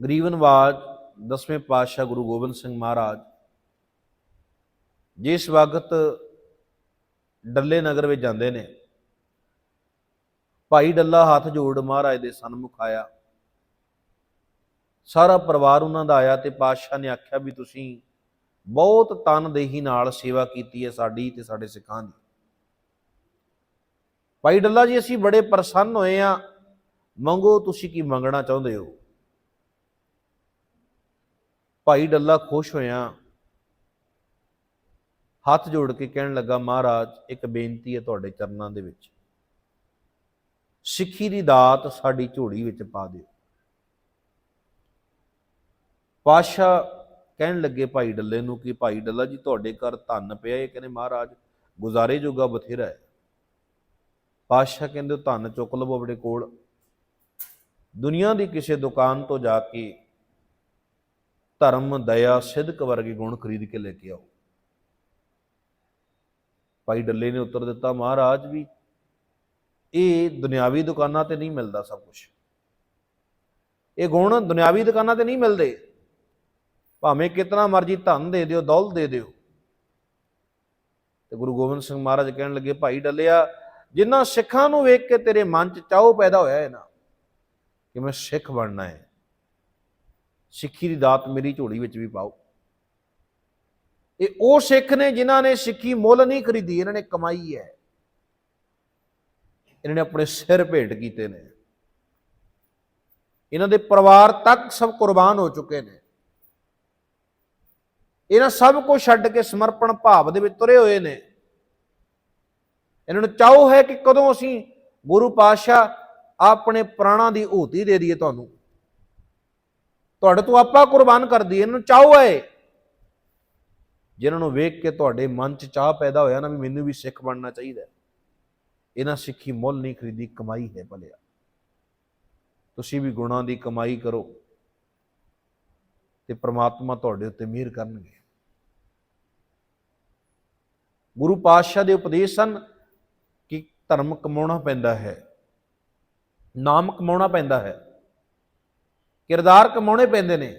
ਗਰੀਬ ਨਵਾਜ ਦਸਵੇਂ ਪਾਤਸ਼ਾਹ ਗੁਰੂ ਗੋਬਿੰਦ ਸਿੰਘ ਮਹਾਰਾਜ, ਜਿਸ ਵਕਤ ਡੱਲੇ ਨਗਰ ਵਿੱਚ ਜਾਂਦੇ ਨੇ, ਭਾਈ ਡੱਲਾ ਹੱਥ ਜੋੜ ਮਹਾਰਾਜ ਦੇ ਸਨਮੁਖ ਆਇਆ। ਸਾਰਾ ਪਰਿਵਾਰ ਉਹਨਾਂ ਦਾ ਆਇਆ ਤੇ ਪਾਤਸ਼ਾਹ ਨੇ ਆਖਿਆ ਵੀ ਤੁਸੀਂ ਬਹੁਤ ਤਨਦੇਹੀ ਨਾਲ ਸੇਵਾ ਕੀਤੀ ਹੈ ਸਾਡੀ ਤੇ ਸਾਡੇ ਸਿੱਖਾਂ ਦੀ। ਭਾਈ ਡੱਲਾ ਜੀ, ਅਸੀਂ ਬੜੇ ਪ੍ਰਸੰਨ ਹੋਏ ਆ ਮੰਗੋ ਤੁਸੀਂ ਕੀ ਮੰਗਣਾ ਚਾਹੁੰਦੇ ਹੋ? ਭਾਈ ਡੱਲਾ ਖੁਸ਼ ਹੋਇਆ ਹੱਥ ਜੋੜ ਕੇ ਕਹਿਣ ਲੱਗਾ, ਮਹਾਰਾਜ, ਇੱਕ ਬੇਨਤੀ ਹੈ ਤੁਹਾਡੇ ਚਰਨਾਂ ਦੇ ਵਿੱਚ। ਸਿੱਖੀ ਦੀ ਦਾਤ ਸਾਡੀ ਝੋਲੀ ਵਿੱਚ ਪਾ ਦਿਓ। ਪਾਸ਼ਾ ਕਹਿਣ ਲੱਗੇ ਭਾਈ ਡੱਲੇ ਨੂੰ ਕਿ ਭਾਈ ਡੱਲਾ ਜੀ, ਤੁਹਾਡੇ ਘਰ ਧਨ ਪਿਆ ਇਹ ਕਹਿੰਦੇ, ਮਹਾਰਾਜ, ਗੁਜ਼ਾਰੇ ਜੋਗਾ ਬਥੇਰਾ ਹੈ। ਪਾਸ਼ਾ ਕਹਿੰਦੇ ਉਹ ਧਨ ਚੁੱਕ ਲਵੋ ਆਪਣੇ ਕੋਲ। ਦੁਨੀਆ ਦੀ ਕਿਸੇ ਦੁਕਾਨ ਤੋਂ ਜਾ ਕੇ ਧਰਮ, ਦਇਆ, ਸਿੱਧਕ ਵਰਗੇ ਗੁਣ ਖਰੀਦ ਕੇ ਲੈ ਕੇ ਆਓ। ਭਾਈ ਡੱਲੇ ਨੇ ਉੱਤਰ ਦਿੱਤਾ, ਮਹਾਰਾਜ ਵੀ, ਇਹ ਦੁਨਿਆਵੀ ਦੁਕਾਨਾਂ ਤੇ ਨਹੀਂ ਮਿਲਦਾ ਸਭ ਕੁਝ ਇਹ ਗੁਣ ਦੁਨਿਆਵੀ ਦੁਕਾਨਾਂ ਤੇ ਨਹੀਂ ਮਿਲਦੇ। ਭਾਵੇਂ ਕਿਤਨਾ ਮਰਜ਼ੀ ਧਨ ਦੇ ਦਿਓ, ਦੌਲਤ ਦੇ ਦਿਓ। ਤੇ ਗੁਰੂ ਗੋਬਿੰਦ ਸਿੰਘ ਮਹਾਰਾਜ ਕਹਿਣ ਲੱਗੇ, ਭਾਈ ਡੱਲਿਆ ਜਿਨ੍ਹਾਂ ਸਿੱਖਾਂ ਨੂੰ ਵੇਖ ਕੇ ਤੇਰੇ ਮਨ 'ਚ ਚਾਹੋ ਪੈਦਾ ਹੋਇਆ ਹੈ ਨਾ, ਕਿ ਮੈਂ ਸਿੱਖ ਬਣਨਾ ਹੈ। ਸਿੱਖੀ ਦੀ ਦਾਤ ਮੇਰੀ ਝੋਲੀ ਵਿੱਚ ਵੀ ਪਾਓ। ਇਹ ਉਹ ਸਿੱਖ ਨੇ ਜਿਨ੍ਹਾਂ ਨੇ ਸਿੱਖੀ ਮੁੱਲ ਨਹੀਂ ਖਰੀਦੀ, ਇਹਨਾਂ ਨੇ ਕਮਾਈ ਹੈ। ਇਹਨਾਂ ਨੇ ਆਪਣੇ ਸਿਰ ਭੇਟ ਕੀਤੇ ਨੇ। ਇਹਨਾਂ ਦੇ ਪਰਿਵਾਰ ਤੱਕ ਸਭ ਕੁਰਬਾਨ ਹੋ ਚੁੱਕੇ ਨੇ। ਇਹਨਾਂ ਸਭ ਕੁਝ ਛੱਡ ਕੇ ਸਮਰਪਣ ਭਾਵ ਦੇ ਵਿੱਚ ਤੁਰੇ ਹੋਏ ਨੇ। ਇਹਨਾਂ ਨੂੰ ਚਾਹੋ ਹੈ ਕਿ ਕਦੋਂ ਅਸੀਂ ਗੁਰੂ ਪਾਤਸ਼ਾਹ ਆਪਣੇ ਪ੍ਰਾਣਾਂ ਦੀ ਹੂਤੀ ਦੇ ਦਈਏ ਤੁਹਾਨੂੰ। ਤੁਹਾਡੇ ਤੋਂ ਆਪਾਂ ਕੁਰਬਾਨ ਕਰ ਦਈਏ, ਇਹਨਾਂ ਨੂੰ ਚਾਹੋ ਹੈ ਜਿਨ੍ਹਾਂ ਨੂੰ ਵੇਖ ਕੇ ਤੁਹਾਡੇ ਮਨ 'ਚ ਚਾਹ ਪੈਦਾ ਹੋਇਆ ਨਾ ਵੀ ਮੈਨੂੰ ਵੀ ਸਿੱਖ ਬਣਨਾ ਚਾਹੀਦਾ ਇਹਨਾਂ ਸਿੱਖੀ ਮੁੱਲ ਨਹੀਂ ਖਰੀਦੀ, ਕਮਾਈ ਹੈ ਭਲਿਆ। ਤੁਸੀਂ ਵੀ ਗੁਣਾਂ ਦੀ ਕਮਾਈ ਕਰੋ ਤੇ ਪ੍ਰਮਾਤਮਾ ਤੁਹਾਡੇ ਉੱਤੇ ਮਿਹਰ ਕਰਨਗੇ। ਗੁਰੂ ਪਾਤਸ਼ਾਹ ਦੇ ਉਪਦੇਸ਼ ਸਨ ਕਿ ਧਰਮ ਕਮਾਉਣਾ ਪੈਂਦਾ ਹੈ, ਨਾਮ ਕਮਾਉਣਾ ਪੈਂਦਾ ਹੈ। ਕਿਰਦਾਰ ਕਮਾਉਣੇ ਪੈਂਦੇ ਨੇ।